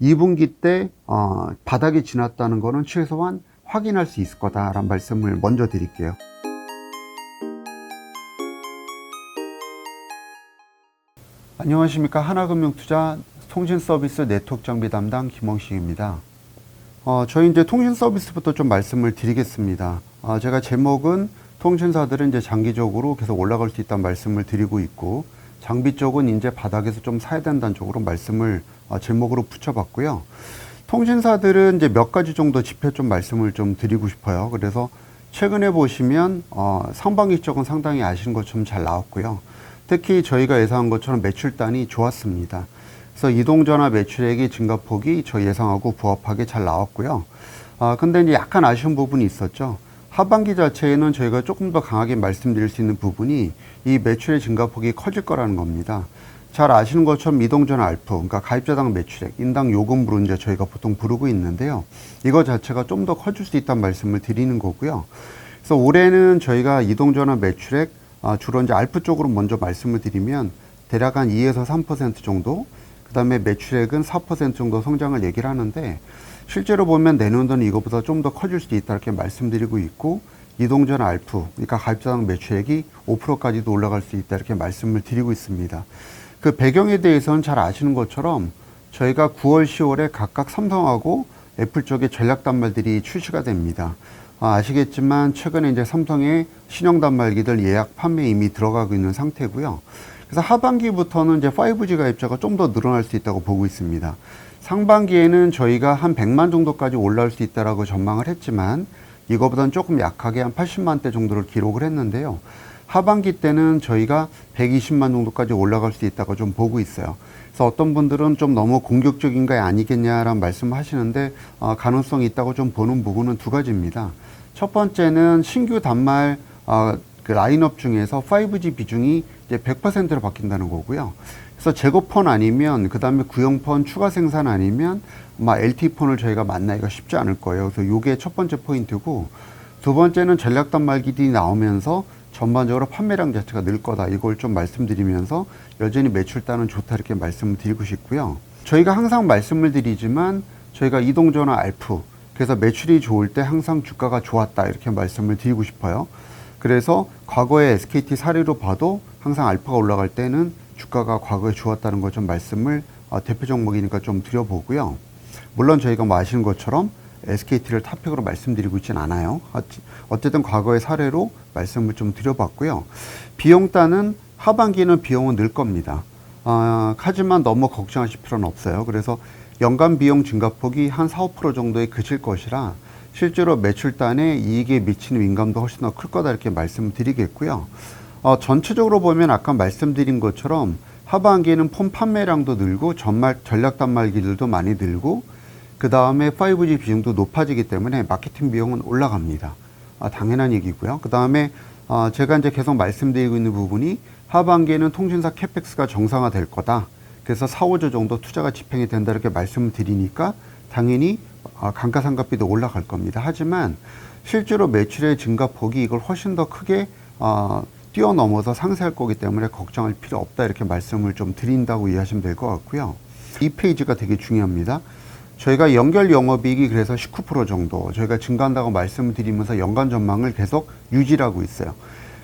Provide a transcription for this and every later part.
2분기 때 어, 바닥이 지났다는 거는 최소한 확인할 수 있을 거다라는 말씀을 먼저 드릴게요. 안녕하십니까 하나금융투자 통신서비스 네트워크 장비 담당 김홍식입니다. 어, 저희 이제 통신 서비스부터 좀 말씀을 드리겠습니다. 어, 제가 제목은 통신사들은 이제 장기적으로 계속 올라갈 수 있다는 말씀을 드리고 있고 장비 쪽은 이제 바닥에서 좀 사야 된다는 쪽으로 말씀을 어, 제목으로 붙여봤고요. 통신사들은 이제 몇 가지 정도 지표 좀 말씀을 좀 드리고 싶어요. 그래서 최근에 보시면 어, 상반기 쪽은 상당히 아시는 것처럼 잘 나왔고요. 특히 저희가 예상한 것처럼 매출단이 좋았습니다. 그래서 이동전화 매출액이 증가폭이 저희 예상하고 부합하게 잘 나왔고요. 아, 근데 이제 약간 아쉬운 부분이 있었죠. 하반기 자체에는 저희가 조금 더 강하게 말씀드릴 수 있는 부분이 이 매출의 증가폭이 커질 거라는 겁니다. 잘 아시는 것처럼 이동전화 알프, 그러니까 가입자당 매출액, 인당 요금으로 이제 저희가 보통 부르고 있는데요. 이거 자체가 좀 더 커질 수 있다는 말씀을 드리는 거고요. 그래서 올해는 저희가 이동전화 매출액, 아, 주로 이제 알프 쪽으로 먼저 말씀을 드리면 대략 한 2에서 3% 정도, 그 다음에 매출액은 4% 정도 성장을 얘기를 하는데 실제로 보면 내년도는 이거보다 좀 더 커질 수도 있다 이렇게 말씀드리고 있고 이동전 알프 그러니까 가입자당 매출액이 5%까지도 올라갈 수 있다 이렇게 말씀을 드리고 있습니다. 그 배경에 대해서는 잘 아시는 것처럼 저희가 9월, 10월에 각각 삼성하고 애플 쪽에 전략 단말들이 출시가 됩니다. 아, 아시겠지만 최근에 이제 삼성의 신형 단말기들 예약 판매 이미 들어가고 있는 상태고요. 그래서 하반기부터는 이제 5G 가입자가 좀 더 늘어날 수 있다고 보고 있습니다. 상반기에는 저희가 한 100만 정도까지 올라올 수 있다라고 전망을 했지만 이거보다는 조금 약하게 한 80만 대 정도를 기록을 했는데요. 하반기 때는 저희가 120만 정도까지 올라갈 수 있다고 좀 보고 있어요. 그래서 어떤 분들은 좀 너무 공격적인 거 아니겠냐라는 말씀을 하시는데 어, 가능성이 있다고 좀 보는 부분은 두 가지입니다. 첫 번째는 신규 단말 어, 그 라인업 중에서 5G 비중이 이제 100%로 바뀐다는 거고요. 그래서 재고폰 아니면 그 다음에 구형폰 추가 생산 아니면 아마 LTE 폰을 저희가 만나기가 쉽지 않을 거예요. 그래서 요게 첫 번째 포인트고 두 번째는 전략 단말기들이 나오면서 전반적으로 판매량 자체가 늘 거다. 이걸 좀 말씀드리면서 여전히 매출단은 좋다 이렇게 말씀을 드리고 싶고요. 저희가 항상 말씀을 드리지만 저희가 이동전화 알프 그래서 매출이 좋을 때 항상 주가가 좋았다 이렇게 말씀을 드리고 싶어요. 그래서 과거의 SKT 사례로 봐도 항상 알파가 올라갈 때는 주가가 과거에 좋았다는 걸 좀 말씀을 어, 대표 종목이니까 좀 드려보고요. 물론 저희가 뭐 아시는 것처럼 SKT를 탑픽으로 말씀드리고 있지는 않아요. 어쨌든 과거의 사례로 말씀을 좀 드려봤고요. 비용단은 하반기는 비용은 늘 겁니다. 아, 하지만 너무 걱정하실 필요는 없어요. 그래서 연간 비용 증가폭이 한 4, 5% 정도에 그칠 것이라 실제로 매출단에 이익에 미치는 민감도 훨씬 더 클 거다 이렇게 말씀을 드리겠고요. 어, 전체적으로 보면 아까 말씀드린 것처럼 하반기에는 폰 판매량도 늘고 전말 전략 단말기들도 많이 늘고 그 다음에 5G 비중도 높아지기 때문에 마케팅 비용은 올라갑니다. 아, 당연한 얘기고요. 그 다음에 아, 제가 이제 계속 말씀드리고 있는 부분이 하반기에는 통신사 캐펙스가 정상화될 거다. 그래서 4, 5조 정도 투자가 집행이 된다 이렇게 말씀을 드리니까 당연히 아, 감가상각비도 올라갈 겁니다. 하지만 실제로 매출의 증가폭이 이걸 훨씬 더 크게 아, 뛰어넘어서 상쇄할 거기 때문에 걱정할 필요 없다 이렇게 말씀을 좀 드린다고 이해하시면 될 것 같고요. 이 페이지가 되게 중요합니다. 저희가 연결 영업이익이 그래서 19% 정도 저희가 증가한다고 말씀을 드리면서 연간 전망을 계속 유지하고 있어요.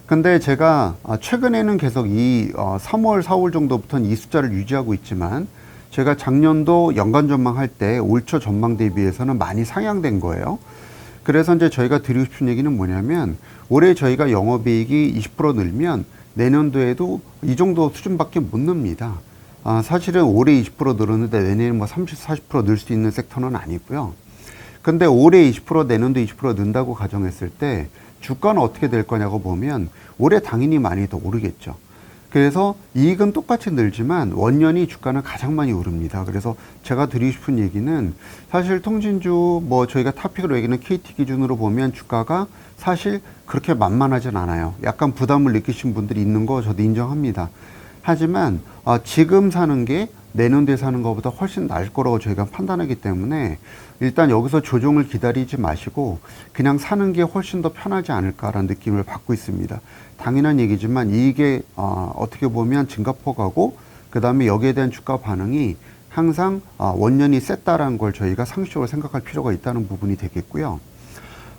근데 제가 아, 최근에는 계속 이 어, 3월, 4월 정도부터는 이 숫자를 유지하고 있지만 제가 작년도 연간 전망할 때 올 초 전망 대비해서는 많이 상향된 거예요. 그래서 이제 저희가 드리고 싶은 얘기는 뭐냐면 올해 저희가 영업이익이 20% 늘면 내년도에도 이 정도 수준밖에 못 늡니다. 아, 사실은 올해 20% 늘었는데 내년에 뭐 30, 40%늘 수 있는 섹터는 아니고요. 근데 올해 20% 내년도 20% 는다고 가정했을 때 주가는 어떻게 될 거냐고 보면 올해 당연히 많이 더 오르겠죠. 그래서 이익은 똑같이 늘지만 원년이 주가는 가장 많이 오릅니다. 그래서 제가 드리고 싶은 얘기는 사실 통진주 뭐 저희가 타픽으로 얘기는 KT 기준으로 보면 주가가 사실 그렇게 만만하진 않아요. 약간 부담을 느끼신 분들이 있는 거 저도 인정합니다. 하지만 어, 지금 사는 게 내년도에 사는 것보다 훨씬 나을 거라고 저희가 판단하기 때문에 일단 여기서 조정을 기다리지 마시고 그냥 사는 게 훨씬 더 편하지 않을까라는 느낌을 받고 있습니다. 당연한 얘기지만 이게 어, 어떻게 보면 증가폭하고 그 다음에 여기에 대한 주가 반응이 항상 아, 원년이 셌다라는 걸 저희가 상식적으로 생각할 필요가 있다는 부분이 되겠고요.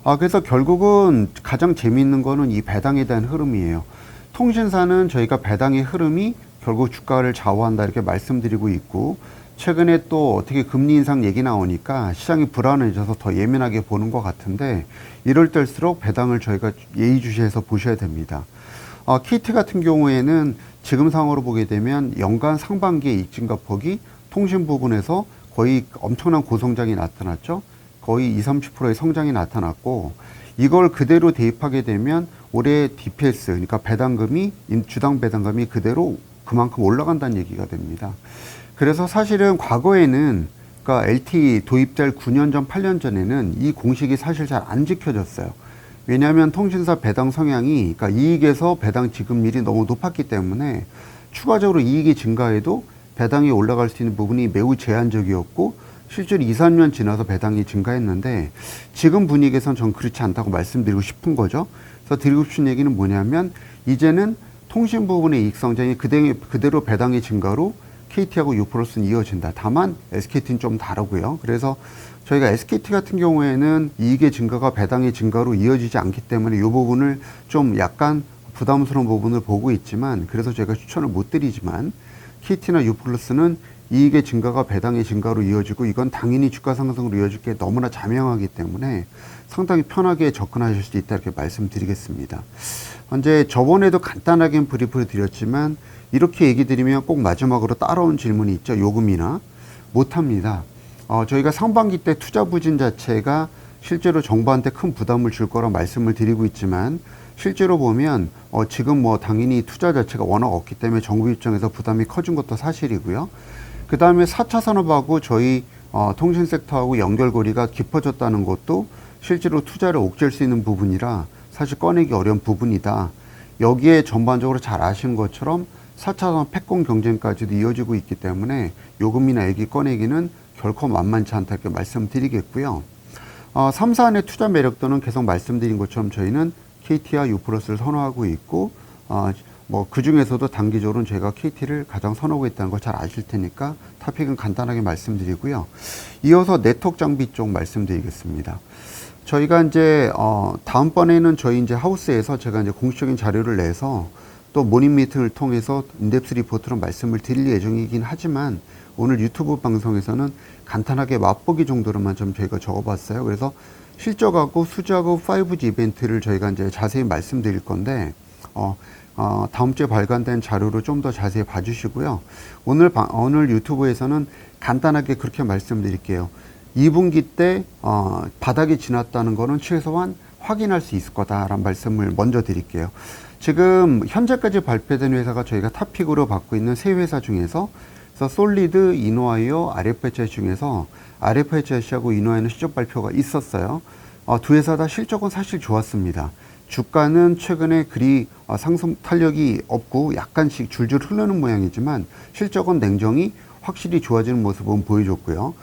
아, 그래서 결국은 가장 재미있는 거는 이 배당에 대한 흐름이에요. 통신사는 저희가 배당의 흐름이 결국 주가를 좌우한다 이렇게 말씀드리고 있고 최근에 또 어떻게 금리 인상 얘기 나오니까 시장이 불안해져서 더 예민하게 보는 것 같은데 이럴 때일수록 배당을 저희가 예의주시해서 보셔야 됩니다. 어, KT 같은 경우에는 지금 상황으로 보게 되면 연간 상반기의 익진가폭이 통신 부분에서 거의 엄청난 고성장이 나타났죠. 거의 20, 30%의 성장이 나타났고 이걸 그대로 대입하게 되면 올해 DPS 그러니까 배당금이 인- 주당 배당금이 그대로 그만큼 올라간다는 얘기가 됩니다. 그래서 사실은 과거에는 그러니까 LTE 도입될 9년 전, 8년 전에는 이 공식이 사실 잘 안 지켜졌어요. 왜냐하면 통신사 배당 성향이 그러니까 이익에서 배당 지급률이 너무 높았기 때문에 추가적으로 이익이 증가해도 배당이 올라갈 수 있는 부분이 매우 제한적이었고 실제로 2, 3년 지나서 배당이 증가했는데 지금 분위기에선 전 그렇지 않다고 말씀드리고 싶은 거죠. 그래서 드리고 싶은 얘기는 뭐냐면 이제는 통신 부분의 이익 성장이 그대, 그대로 배당의 증가로 KT하고 유플러스는 이어진다. 다만 SKT는 좀 다르고요. 그래서 저희가 SKT 같은 경우에는 이익의 증가가 배당의 증가로 이어지지 않기 때문에 이 부분을 좀 약간 부담스러운 부분을 보고 있지만 그래서 제가 추천을 못 드리지만 KT나 유플러스는 이익의 증가가 배당의 증가로 이어지고 이건 당연히 주가 상승으로 이어질 게 너무나 자명하기 때문에 상당히 편하게 접근하실 수 있다 이렇게 말씀드리겠습니다. 현재 저번에도 간단하게 브리프를 드렸지만 이렇게 얘기 드리면 꼭 마지막으로 따라온 질문이 있죠. 요금이나 못합니다. 어, 저희가 상반기 때 투자 부진 자체가 실제로 정부한테 큰 부담을 줄 거라 말씀을 드리고 있지만 실제로 보면 어, 지금 뭐 당연히 투자 자체가 워낙 없기 때문에 정부 입장에서 부담이 커진 것도 사실이고요. 그 다음에 4차 산업하고 저희 어, 통신 섹터하고 연결고리가 깊어졌다는 것도 실제로 투자를 옥죄할 수 있는 부분이라 사실 꺼내기 어려운 부분이다. 여기에 전반적으로 잘 아시는 것처럼 4차 산업 패권 경쟁까지도 이어지고 있기 때문에 요금이나 애기 꺼내기는 결코 만만치 않다 이렇게 말씀드리겠고요. 어, 3사 안의 투자 매력도는 계속 말씀드린 것처럼 저희는 KT와 유플러스를 선호하고 있고 어, 뭐 그 중에서도 단기적으로는 제가 KT를 가장 선호하고 있다는 걸 잘 아실 테니까 토픽은 간단하게 말씀드리고요. 이어서 네트워크 장비 쪽 말씀드리겠습니다. 저희가 이제 어 다음번에는 저희 이제 하우스에서 제가 이제 공식적인 자료를 내서 또 모닝 미팅을 통해서 인덱스 리포트로 말씀을 드릴 예정이긴 하지만 오늘 유튜브 방송에서는 간단하게 맛보기 정도로만 좀 저희가 적어봤어요. 그래서 실적하고 수주하고 5G 이벤트를 저희가 이제 자세히 말씀드릴 건데 어, 어, 다음 주에 발간된 자료를 좀 더 자세히 봐주시고요. 오늘 방- 오늘 유튜브에서는 간단하게 그렇게 말씀드릴게요. 2분기 때 어, 바닥이 지났다는 거는 최소한 확인할 수 있을 거다라는 말씀을 먼저 드릴게요. 지금 현재까지 발표된 회사가 저희가 탑픽으로 받고 있는 세 회사 중에서 솔리드, 이노아이어, RFHI 중에서 RFHI하고 이노아이는 실적 발표가 있었어요. 어, 두 회사 다 실적은 사실 좋았습니다. 주가는 최근에 그리 어, 상승 탄력이 없고 약간씩 줄줄 흐르는 모양이지만 실적은 냉정히 확실히 좋아지는 모습은 보여줬고요.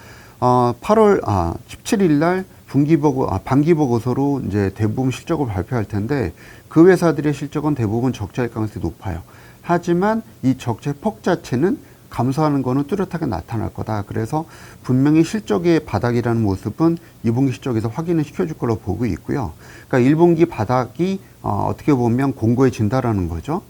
어, 8월 아, 17일 날 분기 보고 아, 반기 보고서로 이제 대부분 실적을 발표할 텐데 그 회사들의 실적은 대부분 적자일 가능성이 높아요. 하지만 이 적자의 폭 자체는 감소하는 거는 뚜렷하게 나타날 거다. 그래서 분명히 실적의 바닥이라는 모습은 2분기 실적에서 확인을 시켜줄 걸로 보고 있고요. 그러니까 1분기 바닥이 어, 어떻게 보면 공고해진다라는 거죠.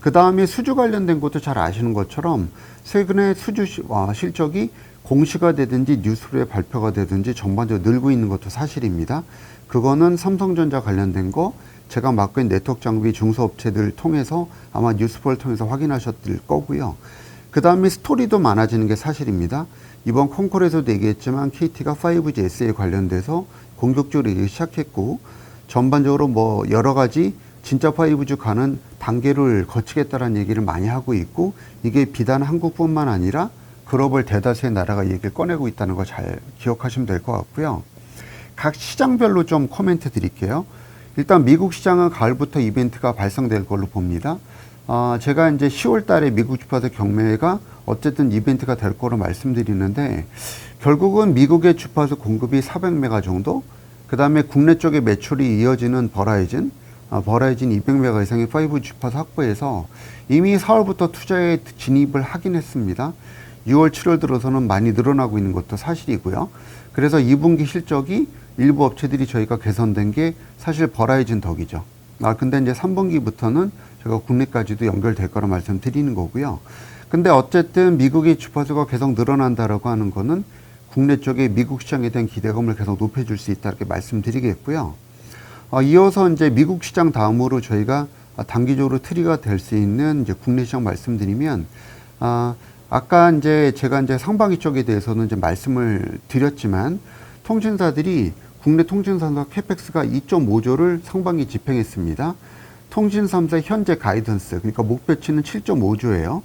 그 다음에 수주 관련된 것도 잘 아시는 것처럼 최근에 수주 시- 어, 실적이 공시가 되든지 뉴스로의 발표가 되든지 전반적으로 늘고 있는 것도 사실입니다. 그거는 삼성전자 관련된 거 제가 맡고 있는 네트워크 장비 중소업체들 통해서 아마 뉴스폴 통해서 확인하셨을 거고요. 그 다음에 스토리도 많아지는 게 사실입니다. 이번 콩콜에서도 얘기했지만 KT가 5G SA에 관련돼서 공격적으로 얘기 시작했고 전반적으로 뭐 여러 가지 진짜 5G 가는 단계를 거치겠다라는 얘기를 많이 하고 있고 이게 비단 한국뿐만 아니라 글로벌 대다수의 나라가 얘기를 꺼내고 있다는 거잘 기억하시면 될 것 같고요. 각 시장별로 좀 코멘트 드릴게요. 일단 미국 시장은 가을부터 이벤트가 발생될 걸로 봅니다. 아, 제가 이제 10월 달에 미국 주파수 경매가 어쨌든 이벤트가 될 거로 말씀드리는데 결국은 미국의 주파수 공급이 400메가 정도 그 다음에 국내 쪽의 매출이 이어지는 버라이즌 아, 버라이즌 200메가 이상의 5G 주파수 확보해서 이미 4월부터 투자에 진입을 하긴 했습니다. 6월, 7월 들어서는 많이 늘어나고 있는 것도 사실이고요. 그래서 2분기 실적이 일부 업체들이 저희가 개선된 게 사실 버라이즌 덕이죠. 아, 근데 이제 3분기부터는 제가 국내까지도 연결될 거라 말씀드리는 거고요. 근데 어쨌든 미국의 주파수가 계속 늘어난다라고 하는 거는 국내 쪽에 미국 시장에 대한 기대감을 계속 높여줄 수 있다 이렇게 말씀드리겠고요. 어, 이어서 이제 미국 시장 다음으로 저희가 단기적으로 트리가 될 수 있는 이제 국내 시장 말씀드리면 아, 아까 이제 제가 이제 상반기 쪽에 대해서는 이제 말씀을 드렸지만 통신사들이 국내 통신사사 캐펙스가 2.5조를 상반기 집행했습니다. 통신 3사 현재 가이던스 그러니까 목표치는 7.5조예요.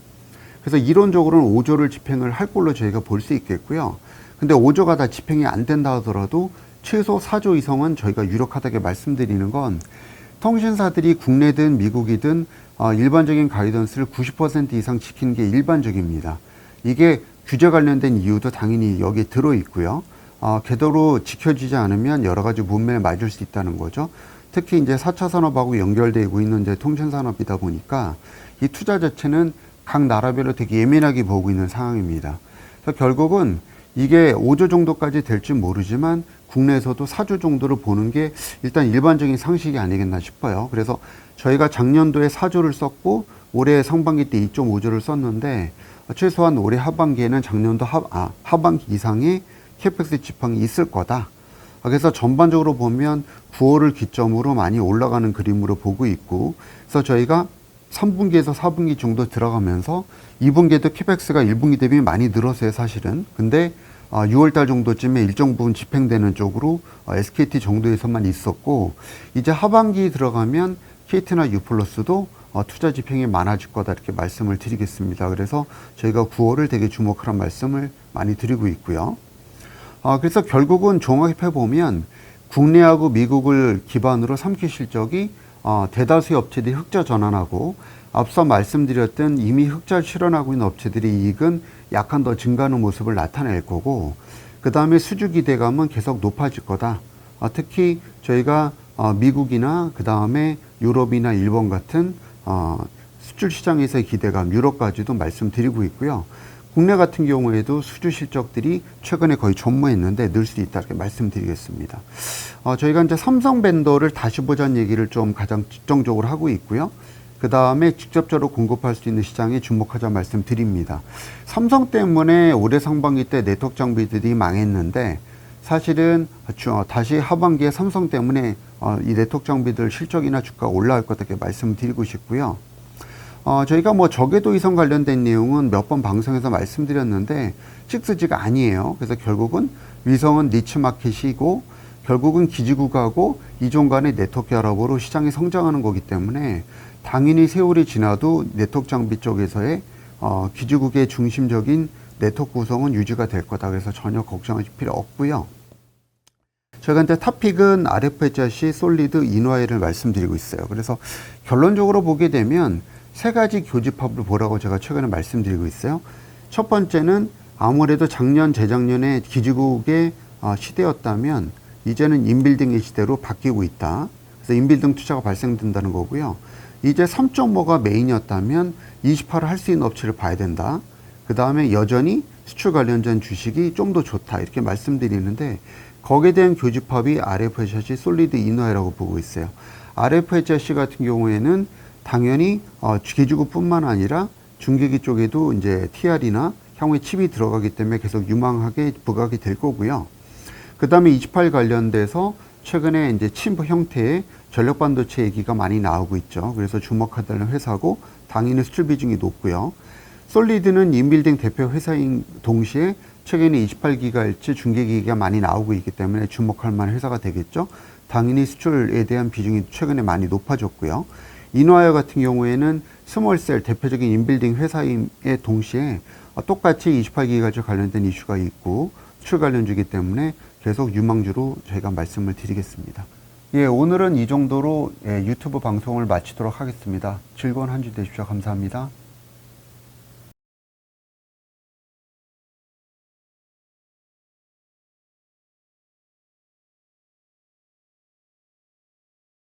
그래서 이론적으로는 5조를 집행을 할 걸로 저희가 볼 수 있겠고요. 근데 5조가 다 집행이 안 된다 하더라도 최소 4조 이상은 저희가 유력하다게 말씀드리는 건 통신사들이 국내든 미국이든 어, 일반적인 가이던스를 90% 이상 지키는 게 일반적입니다. 이게 규제 관련된 이유도 당연히 여기에 들어 있고요. 어, 궤도로 지켜지지 않으면 여러 가지 문매에 맞을 수 있다는 거죠. 특히 이제 4차 산업하고 연결되고 있는 이제 통신 산업이다 보니까 이 투자 자체는 각 나라별로 되게 예민하게 보고 있는 상황입니다. 그래서 결국은 이게 5조 정도까지 될지 모르지만 국내에서도 4조 정도를 보는 게 일단 일반적인 상식이 아니겠나 싶어요. 그래서 저희가 작년도에 4조를 썼고 올해 상반기 때 2.5조를 썼는데 최소한 올해 하반기에는 작년도 하, 아, 하반기 이상의 캐펙스 지팡이 있을 거다. 그래서 전반적으로 보면 9월을 기점으로 많이 올라가는 그림으로 보고 있고 그래서 저희가 3분기에서 4분기 정도 들어가면서 2분기에도 캐펙스가 1분기 대비 많이 늘었어요 사실은 근데 6월 달 정도쯤에 일정 부분 집행되는 쪽으로 SKT 정도에서만 있었고 이제 하반기 들어가면 KT나 유플러스도 어, 투자 집행이 많아질 거다 이렇게 말씀을 드리겠습니다. 그래서 저희가 9월을 되게 주목하라는 말씀을 많이 드리고 있고요. 아, 그래서 결국은 종합해 보면 국내하고 미국을 기반으로 삼키 실적이 어, 대다수의 업체들이 흑자 전환하고 앞서 말씀드렸던 이미 흑자를 실현하고 있는 업체들의 이익은 약간 더 증가하는 모습을 나타낼 거고 그 다음에 수주 기대감은 계속 높아질 거다. 어, 특히 저희가 어, 미국이나 그 다음에 유럽이나 일본 같은 어, 수출 시장에서의 기대감, 유럽까지도 말씀드리고 있고요. 국내 같은 경우에도 수주 실적들이 최근에 거의 전무했는데 늘 수 있다 이렇게 말씀드리겠습니다. 어, 저희가 이제 삼성 밴더를 다시 보자는 얘기를 좀 가장 집중적으로 하고 있고요. 그 다음에 직접적으로 공급할 수 있는 시장에 주목하자 말씀드립니다. 삼성 때문에 올해 상반기 때 네트워크 장비들이 망했는데 사실은 다시 하반기에 삼성 때문에 어, 이 네트워크 장비들 실적이나 주가 올라갈 것 같게 말씀드리고 싶고요. 어, 저희가 뭐 저궤도 이성 관련된 내용은 몇 번 방송에서 말씀드렸는데 6G가 아니에요. 그래서 결국은 위성은 니치 마켓이고 결국은 기지국하고 이종 간의 네트워크 결합으로 시장이 성장하는 거기 때문에 당연히 세월이 지나도 네트워크 장비 쪽에서의 어, 기지국의 중심적인 네트워크 구성은 유지가 될 거다. 그래서 전혀 걱정하실 필요 없고요. 저희가 이제 탑픽은 RFHC, 솔리드, 인화이를 말씀드리고 있어요. 그래서 결론적으로 보게 되면 세 가지 교집합을 보라고 제가 최근에 말씀드리고 있어요. 첫 번째는 아무래도 작년, 재작년에 기지국의 어, 시대였다면 이제는 인빌딩의 시대로 바뀌고 있다. 그래서 인빌딩 투자가 발생된다는 거고요. 이제 3.5가 메인이었다면 28을 할 수 있는 업체를 봐야 된다. 그 다음에 여전히 수출 관련된 주식이 좀 더 좋다. 이렇게 말씀드리는데 거기에 대한 교집합이 RFHC 솔리드 인화이라고 보고 있어요. RFHC 같은 경우에는 당연히 어, 기지국뿐만 아니라 중계기 쪽에도 이제 TR이나 향후에 칩이 들어가기 때문에 계속 유망하게 부각이 될 거고요. 그 다음에 28 관련돼서 최근에 이제 칩 형태의 전력 반도체 얘기가 많이 나오고 있죠. 그래서 주목하다는 회사고 당연히 수출 비중이 높고요. 솔리드는 인빌딩 대표 회사인 동시에 최근에 28기가일치 중계기가 많이 나오고 있기 때문에 주목할 만한 회사가 되겠죠. 당연히 수출에 대한 비중이 최근에 많이 높아졌고요. 인화이어 같은 경우에는 스몰셀 대표적인 인빌딩 회사임에 동시에 똑같이 28기가즈 관련된 이슈가 있고 수출 관련주기 때문에 계속 유망주로 저희가 말씀을 드리겠습니다. 예, 오늘은 이 정도로 예, 유튜브 방송을 마치도록 하겠습니다. 즐거운 한 주 되십시오. 감사합니다.